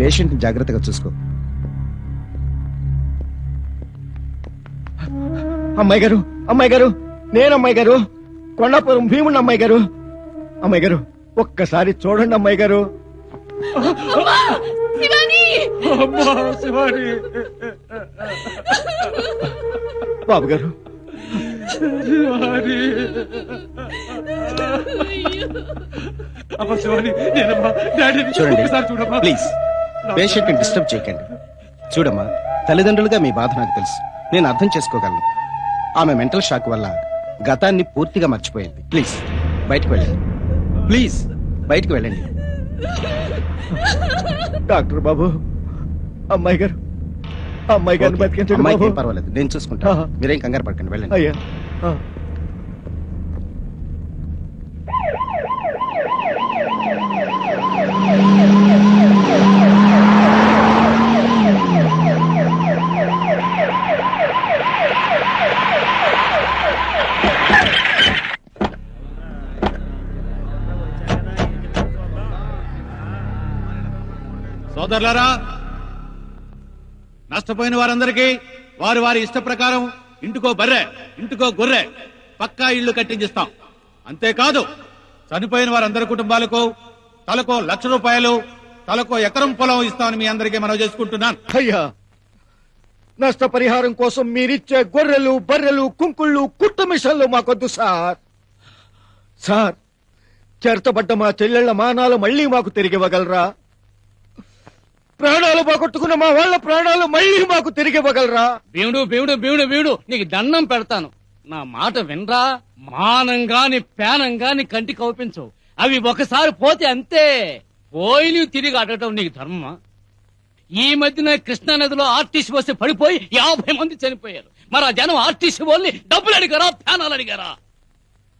Patient జాగ్రత్తగా చూసుకో. అమ్మాయి గారు అమ్మాయి గారు నేను అమ్మాయి గారు కొండాపురం భీముడు అమ్మాయి గారు. అమ్మాయి గారు ఒక్కసారి చూడండి అమ్మాయి గారు. అమ్మా శివాని! బాబు గారు. చూడండి ప్లీజ్. పేషెంట్ని డిస్టర్బ్ చేయకండి. చూడమ్మా తల్లిదండ్రులుగా మీ బాధ నాకు తెలుసు. నేను అర్థం చేసుకోగలను. ఆమె మెంటల్ షాక్ వల్ల గతాన్ని పూర్తిగా మర్చిపోయింది. ప్లీజ్ బయటకు వెళ్ళండి. ప్లీజ్ బయటకు వెళ్ళండి. డాక్టర్ బాబు అమ్మాయి గారు అమ్మాయి గారిని బతికించండి అమ్మాయికి బాబు. ఏం పర్వాలేదు. నేను చూసుకుంటా. మీరేం కంగారు పడకండి వెళ్ళండి. అయ్యా సోదరులారా నష్టపోయిన వారందరికీ వారి వారి ఇష్ట ప్రకారం ఇంటికో బర్రె ఇంటికో గొర్రె పక్కా ఇళ్ళు కట్టించిస్తాం. అంతేకాదు చనిపోయిన వారందరి కుటుంబాలకు తలకో లక్ష రూపాయలు తలకో ఎకరం పొలం ఇస్తామని మీ అందరికీ మనవి చేసుకుంటున్నాను. అయ్యా నష్టపరిహారం కోసం మీరిచ్చే గొర్రెలు బర్రెలు కుంకుళ్ళు కుట్టు మిషన్లు మాకొద్దు సార్. సార్ చేర్తబడ్డ మా చెల్లెళ్ళ మానాలు మళ్ళీ మాకు తిరిగి ఇవ్వగలరా ప్రాణాలు పోగొట్టుకున్న మా వాళ్ళ ప్రాణాలు మళ్ళీ మాకు తిరిగి ఇవ్వగలరా? భీముడు భీముడు భీముడు భీముడు నీకు దండం పెడతాను. నా మాట వినరా? మానం పేనంగాని పేనం గాని కంటికి కౌపించవు అవి ఒకసారి పోతే అంతే. పోయి నువ్వు తిరిగి అడగటం నీకు ధర్మమా? ఈ మధ్యన కృష్ణా నదిలో ఆర్టీసీ వస్తే పడిపోయి యాభై మంది చనిపోయారు. మరి ఆ జనం ఆర్టీసీ వాళ్ళని డబ్బులు అడిగారా? ప్యానాలు అడిగారా?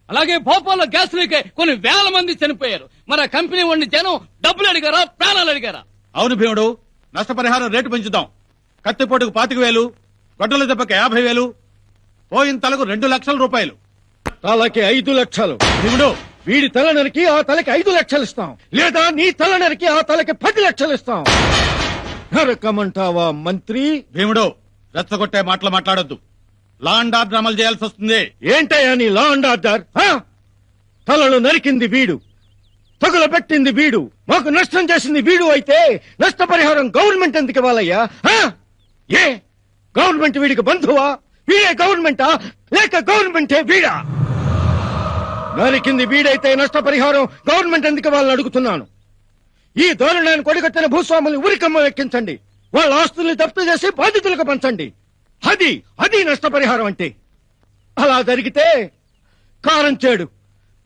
అలాగే భోపాల్లో గ్యాస్ లీక్ అయి కొన్ని వేల మంది చనిపోయారు. మరి ఆ కంపెనీ వాడిని జనం డబ్బులు అడిగారా? ప్రాణాలు అడిగారా? అవును భీముడు నష్టపరిహారం రేటు పెంచుదాం కత్తిపోటుకు పాతిక వేలు గొడ్డల దెబ్బకి యాభై వేలు పోయిన తలకు రెండు లక్షల రూపాయలు. తలకి ఐదు లక్షలు. భీముడు వీడి తల నరికి ఆ తలకి ఐదు లక్షలు ఇస్తాం. లేదా నీ తల నరికి ఆ తలకి పది లక్షలు ఇస్తాం. నరకమంటావా మంత్రి? భీముడు రెచ్చగొట్టే మాటలు మాట్లాడొద్దు. లా అండ్ ఆర్డర్ అమలు చేయాల్సి వస్తుంది. ఏంటయ్యా నీ లా అండ్ ఆర్డర్? తలలు నరికింది వీడు. తగులబెట్టింది వీడు మాకు నష్టం చేసింది వీడు అయితే నష్టపరిహారం గవర్నమెంట్ ఎందుకు ఇవ్వాలయ్యా? ఆ? ఏ? గవర్నమెంట్ వీడికి బంధువా? వీడే గవర్నమెంటా? లేక గవర్నమెంటే వీడా? నరికింది వీడైతే నష్టపరిహారం గవర్నమెంట్ ఎందుకు వాళ్ళని అడుగుతున్నాను. ఈ ధోరణాన్ని కొడిగట్టిన భూస్వాములు ఉరికమ్మ ఎక్కించండి. వాళ్ళ ఆస్తుల్ని జప్తు చేసి బాధితులకు పంచండి. అది అది నష్టపరిహారం అంటే. అలా జరిగితే కారం చేడు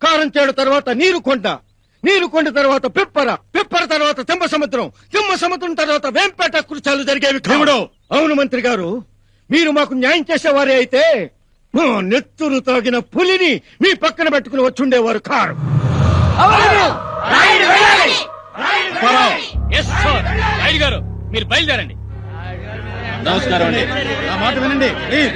కారం చేడు తర్వాత నీరు కొండ నీరు కొండ తర్వాత పిప్పర పిప్పర తర్వాత తిమ్మ సముద్రం తిమ్మ సముద్రం తర్వాత వేంపేట కృత్యాలు జరిగేవి కావు. దేవుడు! అవును మంత్రి గారు మీరు మాకు న్యాయం చేసేవారే అయితే మా నెత్తురు తాగిన పులిని మీ పక్కన పెట్టుకుని వచ్చుండేవారు కారు. గారు మీరు బయలుదేరండి. నమస్కారం అండి. నా మాట వినండి ప్లీజ్.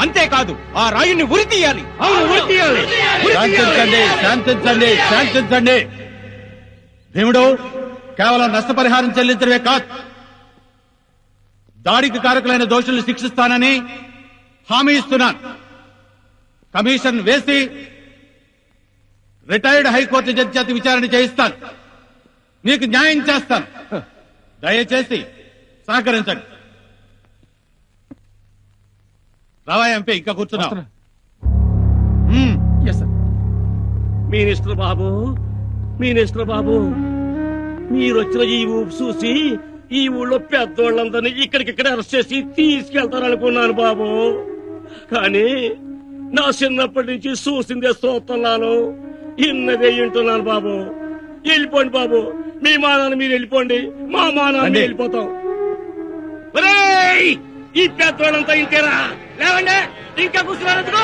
అంతేకాదు ఆ రాయుని ఉరి తీయాలి అవును ఉరి తీయాలి. ఉరి తీయాలి. శాంతించండి శాంతించండి శాంతించండి. భీముడు కేవలం నష్టపరిహారం చెల్లించడమే కాదు. దాడికి కారకులైన దోషుల్ని శిక్షిస్తానని హామీ ఇస్తున్నాను. కమిషన్ వేసి రిటైర్డ్ హైకోర్టు జడ్జి చేత విచారణ చేయిస్తాను. మీకు న్యాయం చేస్తాను. దయచేసి సహకరించండి. రావా ఎంపీ ఇంకా కూర్చున్నావు మ్మ్. మినిస్టర్ బాబు మినిస్టర్ బాబు మీరొచ్చిన ఈ ఊపు చూసి ఈ ఊళ్ళో పెద్దోళ్ళందరినీ ఇక్కడికిక్కడ అరెస్ట్ చేసి తీసుకెళ్తారనుకున్నాను బాబు. కానీ నా చిన్నప్పటి నుంచి చూసిందే చూస్తున్నాను ఇన్నదే వింటున్నాను బాబు. వెళ్ళిపోండి బాబు. మీ మానాన్ని మీరు వెళ్ళిపోండి. మా మానాన్ని. వెళ్ళిపోతాం. ఒరేయ్! ఈ పెద్దోళ్ళంతా ఇంతేనా? లేవండి. ఇంకా కూర్చున్నారు ఎందుకో?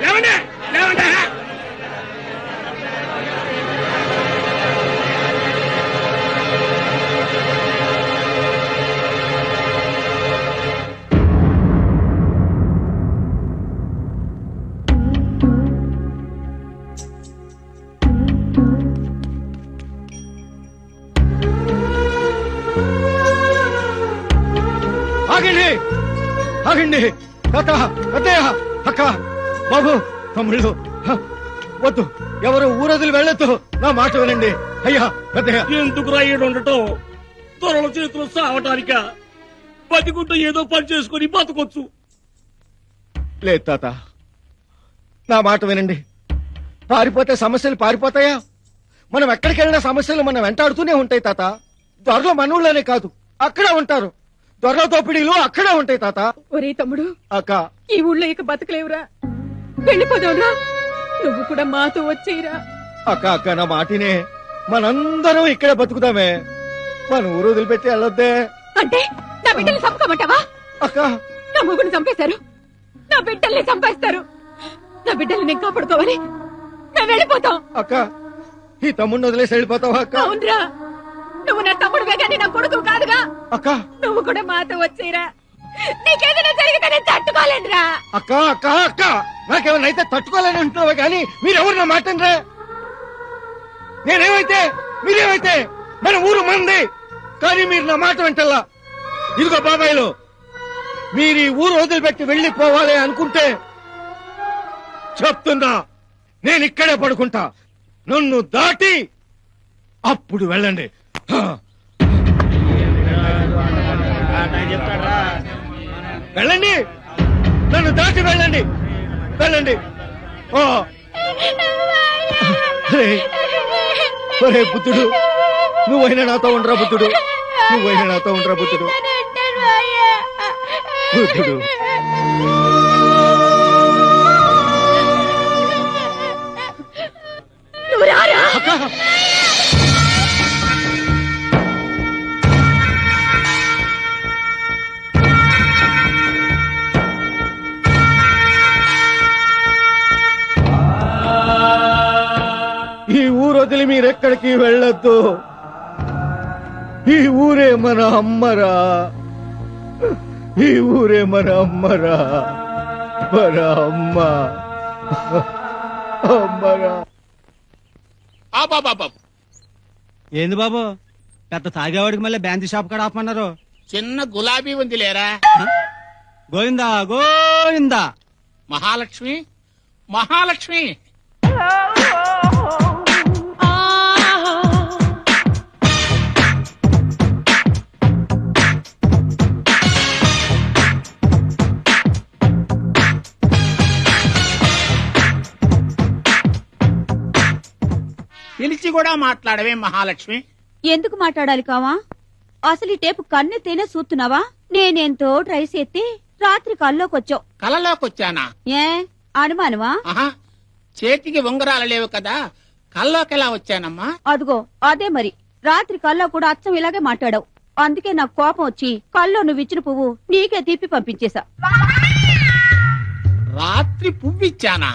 లేవండి. లేవండి. ఆగండి. ఆగండి. తాత అత్తయ్య అక్క బాబు తమ్ముళ్ళు హ, వద్దు ఎవరు ఊరదులు వెళ్ళొద్దు. నా మాట వినండి. అయ్యా పెద్దయ్య ఎందుకు రాయడు ఉండటం? త్వరలో చేతులు సావటానిక. బతికుంటే ఏదో పని చేసుకుని బతకొచ్చు. లేదు తాత. నా మాట వినండి. పారిపోతే సమస్యలు పారిపోతాయా? మనం ఎక్కడికి వెళ్ళినా సమస్యలు మనం వెంటాడుతూనే ఉంటాయి తాత. త్వరలో మనవుల్లోనే కాదు అక్కడే ఉంటారు. త్వరలో దోపిడీలు అక్కడే ఉంటాయి తాత. ఒరే తమ్ముడు. అక్క. ఈ ఊళ్ళో ఇక బతకలేవురా. వెళ్ళిపోదావురా నువ్వు కూడా మాతో వచ్చేయరా. అక్క అక్క నా మాటినే. మనందరం ఇక్కడే బతుకుదామే. మన ఊరు వదిలిపెట్టి వెళ్ళొద్దే. అంటే నా బిడ్డల్ని చంపుకోమంటావా? అక్క. నా మొగుడిని చంపేశారు. నా బిడ్డల్ని చంపేస్తారు. నా బిడ్డల్ని నేను కాపాడుకోవాలి. మేము వెళ్ళిపోతాం. అక్క ఈ తమ్ముడిని వదిలేసి వెళ్ళిపోతావా అక్క? అవునరా. నువ్వు నా తమ్ముడువే కానీ నా కొడుకు కాదుగా అక్క. నువ్వు కూడా మాతో వచ్చేయరా నీకేదైనా జరిగితే నేను తట్టుకోలేనురా. అక్క అక్క అక్క. నాకేమైనా అయితే తట్టుకోలేని ఉంటున్నావా కానీ మీరెవరు నా మాట రా నేనేమైతే మీరేమైతే? మన ఊరు మంది. కానీ మీరు నా మాట వింటల్లా? ఇదిగో బాబాయ్లు మీరు ఈ ఊరు వదిలిపెట్టి వెళ్ళిపోవాలి అనుకుంటే చెప్తున్నా నేను ఇక్కడే పడుకుంటా. నన్ను దాటి అప్పుడు వెళ్ళండి. వెళ్ళండి. నన్ను దాటి వెళ్ళండి. వెళ్ళండి. ఓ. ఒరే, ఒరే బుద్ధుడు. నువ్వైనా నాతో ఉండరా బుద్ధుడు? నువ్వైనా నాతో ఉండరా బుద్ధుడు? బుద్ధుడు. నువ్వు రారా? మీరెక్కడికి వెళ్ళొద్దు? ఈ ఊరే మన అమ్మరా. ఈ ఊరే మన అమ్మరా. మన అమ్మ. అమ్మరా. ఏంది బాబు? పెద్ద తాగేవాడికి మళ్ళీ బ్యాంతి షాప్ కాడ ఆపమన్నారు. చిన్న గులాబీ ఉంది లేరా? గోవిందా గోవిందా. మహాలక్ష్మి మహాలక్ష్మి. పిలిచి కూడా మాట్లాడవే మహాలక్ష్మి. ఎందుకు మాట్లాడాలి కావా? అసలు ఈ టేపు కన్నెత్తేనే చూస్తున్నావా నేనెంతో ట్రై చేస్తే రాత్రి కల్లోకొచ్చావు. కలలోకొచ్చానా? ఏ? అనుమానమా? ఆహా చేతికి ఉంగరాలు లేవు కదా కల్లోకెలా వచ్చానమ్మా? అదిగో అదే మరి. రాత్రి కల్లో కూడా అచ్చం ఇలాగే మాట్లాడావు. అందుకే నాకు కోపం వచ్చి కల్లో నువ్వు ఇచ్చిన పువ్వు నీకే తీపి పంపించేశా. రాత్రి పువ్విచ్చానా?